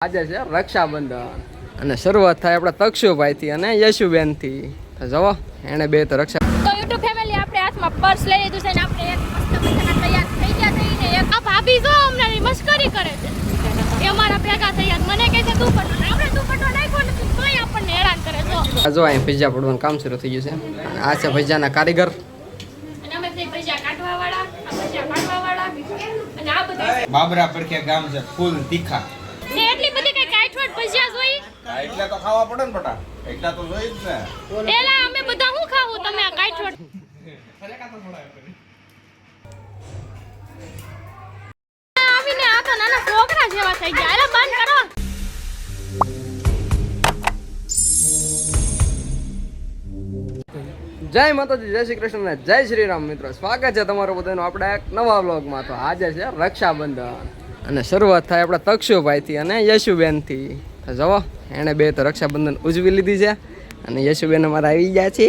આજે છે રક્ષાબંધન. અને શરૂઆત થાય આપણા તક્ષુભાઈથી અને યશુબેનથી. તો જવો એણે બે તો રક્ષા તો યુટ્યુબ ફેમિલી આપણે હાથમાં પર્સ લઈ લીધું છે ને આપણે એક મસ્ત મજાના તૈયાર થઈ ગયા થઈને એક આ ભાભી જો અમને મસ્કરી કરે છે. એ અમારા ભેગા થયા મને કહે છે તું પટો આપણે તું પટો નાખ્યો નથી તોય આપણને હેરાન કરે જો આ જો અહીં ભજીયા પડવાનું કામ શરૂ થઈ ગયું છે. અને આ છે ભજીયાના કારીગર. અને અમે તે ભજીયા કાઢવા વાળા આ ભજીયા કાઢવા વાળા અને આ બધા બાબરા પરખે ગામ છે ફૂલ તીખા ને એટલી બધી કઈ કાઠવટ ભજીયા જોઈ હા, એટલે તો ખાવા પડે ને બટા. એટલા તો જોઈ જ ને. એલા અમે બધા હું ખાવું? તમે આ કાઠવટ આવીને આ તો નાના છોકરા જેવા થઈ ગયા. એલા બંધ કરો. જય માતાજી જય શ્રી કૃષ્ણ ને જય શ્રી રામ મિત્રો. સ્વાગત છે તમારું બધાનું આપણા એક નવા વ્લોગમાં. તો આજે છે રક્ષાબંધન. અને શરૂઆત થાય આપણા તક્ષુભાઈથી અને યશુબેનથી. તો જવો. એણે બે તો રક્ષાબંધન ઉજવી લીધી છે. અને યશુબેન અમારા આવી ગયા છે.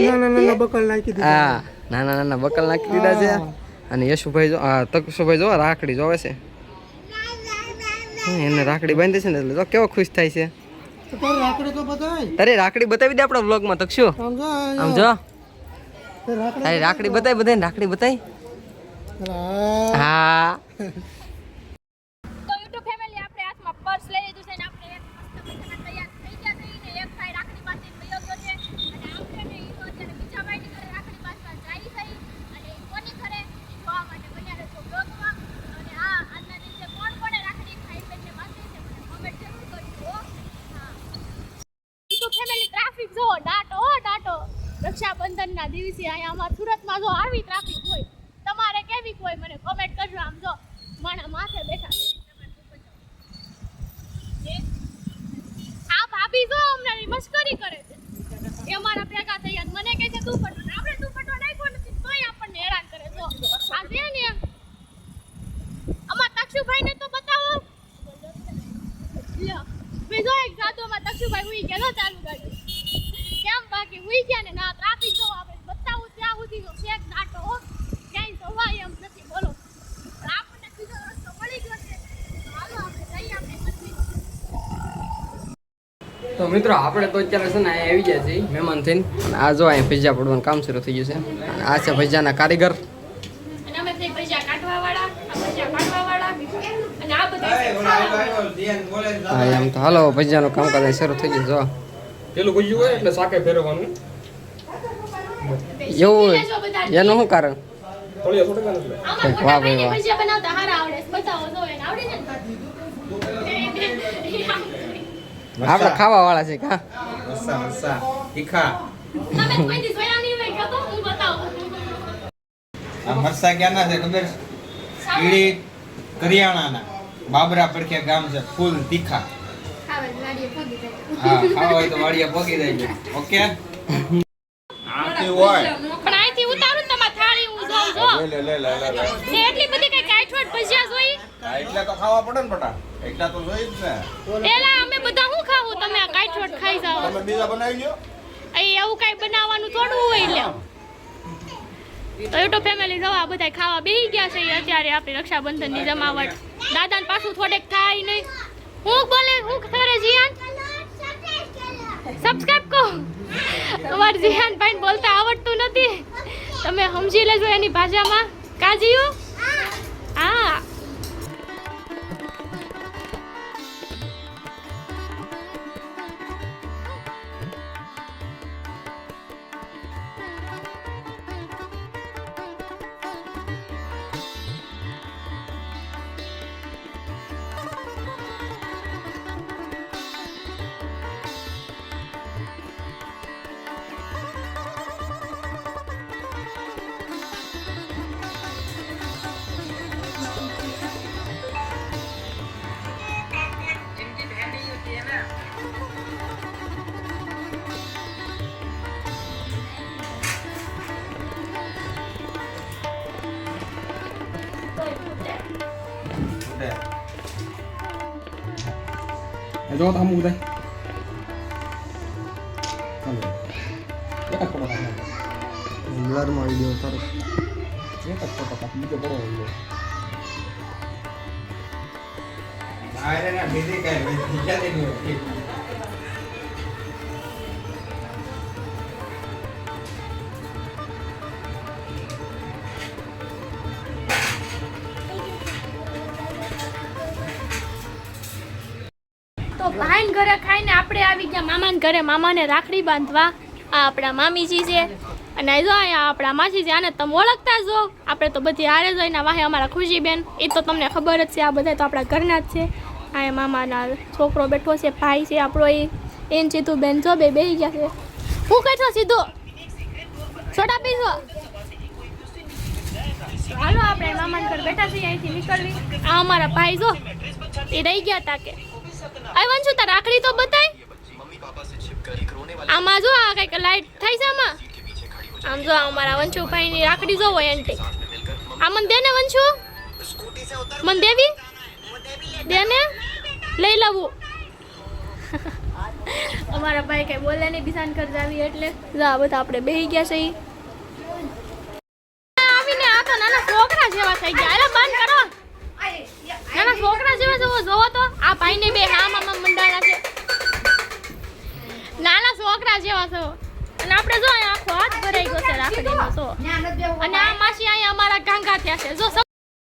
હા નાના નાના બકલ નાખી દીધા છે. અને યશુભાઈ જો તકશુભાઈ જો રાખડી જોવે છે. એને રાખડી બાંધી છે ને એટલે કેવો ખુશ થાય છે. તારે રાખડી બતાવી દે આપણા વ્લોગમાં તકશો. આમ જો તારી રાખડી બતાવી બધાને રાખડી બતાવી હા તો યુટ્યુબ ફેમિલી આપણે હાથમાં પર્સ લઈ લીધું છે ને આપણે એક મસ્ત મજાના તૈયાર થઈ ગયા થઈને એક ભાઈ રાખડી બાંધીને વયો ગયો છે અને આપણે ને ઈ તો અત્યારે બીજા ભાઈની ઘરે રાખડી બાંધવા જાય છે અને ઈ કોની ઘરે ઈ જોવા માટે બન્યા રહેજો બ્લોગમાં અને આ આજના દિવસે કોણ કોણે રાખડી ખાઈ પેટને બાંધી છે મને કમેન્ટ જરૂર કરજો હો. હા યુટ્યુબ ફેમિલી ટ્રાફિક જો ડાટો ડાટો રક્ષાબંધનના દિવસે અહીંયા અમારા સુરતમાં જો આવી ટ્રાફિક હોય, તમારે કેવી હોય મને કોમેન્ટ કરજો. આમ જો, માણા માથે બેઠા આ ભાભી જો અમને મસ્કરી કરે છે. એ અમારા ભેગા થઈ મને કહે છે તું પટો આપણે તું પટો નાખ્યો નથી, તોય આપણને હેરાન કરે જો આ છે ને એમ. અમાર તક્ષુભાઈને તો બતાવો. લ્યો. મેં જો એક જાદુમાં તક્ષુભાઈ હું ગયા, લો ચાલુ ગાડી. બાકી હુઈ ગયા ને ના ટ્રાફિક જો આપણે બતાવું ત્યાં સુધી જો શેક નાટો હો. ક્યાંય જવાય એમ નથી બોલો. આપણને બીજો રસ્તો મળી ગયો છે. તો હાલો આપણે જઈએ આપણે તો મિત્રો આપણે તો અત્યારે છે ને અહીંયા આવી ગયા છીએ મહેમાન થઈને આ જો અહીં ભજીયા પડવાનું કામ શરૂ થઈ ગયું છે. આ છે ભજીયાના કારીગર. અને અમે તે ભજીયા કાઢવા વાળા આ ભજીયા કાઢવા વાળા અને આ બધા હા એમ તો હાલો ભજીયાનું કામકાજ અહીં શરૂ થઈ ગયું જો. પેલું ગુજ્યું હોય એટલે શાકે ફેરવવાનું. એવું હોય? એનું શું કારણ? વાહ ભાઈ વાહ. આપણે ખાવા વાળા છે કા મસ્સા મસ્સા. તીખા તમે કોઈ દી જોયા નહીં હોય કહો હું બતાવું. આ મરસા ક્યાંના છે ખબર? ઈડી કરિયાણાના. બાબરા પડખે ગામ છે ફૂલ તીખા. હા ખાવા હોય તો વાડિયા પગી જાય ઓકે? આથી હોય. પણ અહીંથી ઉતારું ને થાળી હું જોઉં જો. લે લે લે લે લે એટલી બધી કઈ કાઠવટ ભજીયા જોઈ? હા, તો ખાવા પડે ને બટા એટલા તો જોઈ જ ને એલા અમે બધા શું ખાવું? તમે આ ખાઈ જાઓ. તમે બીજા બનાવી લ્યો. અહીં એવું કઈ બનાવવાનું થોડું હોય લે તો ફેમિલી જવા બધા ખાવા બેહી ગયા છે અત્યારે આપણી રક્ષાબંધનની જમાવટ. દાદાને પાછું થોડેક થાય નહીં. હું બોલે, હું કરે જીયાન? સબસ્ક્રાઇબ કહો અમાર જીયાન ભાઈ બોલતા આવડતું નથી. તમે સમજી લેજો એની ભાષામાં. કાજીયું? જો તો આમ ઉદાય ચાલો એક જ ફોટો કાઢ બ્લરમાં આવી ગયો તારો જ ફોટો કાઢ બીજો બડો હોય આ અરે ના બીજી કઈ બીજાથી નહીં ભાઈન ઘરે ખાઈને આપણે આવી ગયા. મામાને ઘરે મામાને રાખડી બાંધવા. આ આપણા મામીજી છે. અને જો અહીંયા આપણા માસી છે, આને તમે ઓળખતા જો આપણે તો બધી હારે જ હોય વાહે અમારા ખુશીબેન. એ તો તમને ખબર જ છે, આ બધા તો આપણા ઘરના જ છે. આ મામાના છોકરો બેઠો છે, ભાઈ છે, આપણો એ. એન ચીતું બેન જો બે બેહી ગયા છે. હું કહે છો સીધો? છોટા પીશો હાલો, આપણે મામાના ઘર બેઠા છીએ, અહીંથી નીકળવી. આ અમારા ભાઈ જો, એ રહી ગયા તા કે. આઈ વંશુ તાર રાખડી તો બતાય. આમાં જો આ કંઈક લાઈટ થાય છે આમાં. આમ જો અમારા વંશુભાઈ ની રાખડી જોવો એન્ટી આ મન દે ને વંશુ. મન દેવી? દે ને લઈ લવું અમારા ભાઈ કઈ બોલે નહીં બિસાન કર જાવી એટલે. જો બધા આપણે બેહી ગયા છે. આવીને આ તો નાના છોકરા જેવા થઈ ગયા. અરે બંધ કરો. નાના છોકરા ભાઈને બે હા મામા મંડાણા છે. નાના છોકરા જેવા છો. અને આપણે જો આખો હાથ ભરાઈ ગયો છે રાખડીનો જો અને આ માસી અહીંયા અમારા ગાંગા થયા છે. જો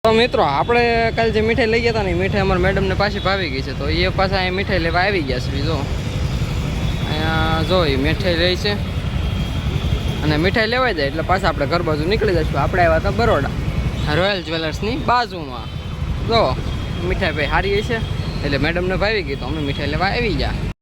તો મિત્રો, આપણે કાલે જે મીઠાઈ લઈ ગયા હતા ને મીઠાઈ અમારા મેડમને પાછી ભાવી ગઈ છે. તો એ પાછા અહીંયા મીઠાઈ લેવા આવી ગયા છે. જો. અહીંયા જો એ મીઠાઈ લઈ છે. અને મીઠાઈ લેવાઈ જાય એટલે પાછા આપણે ઘર બાજુ નીકળી જઈશું. આપણે આવ્યા હતા બરોડા. રોયલ જ્વેલર્સની બાજુમાં. જો, મીઠાઈ ભાઈ સારી છે. એટલે મેડમને ભાવી ગઈ તો અમે મીઠાઈ લેવા આવી ગયા.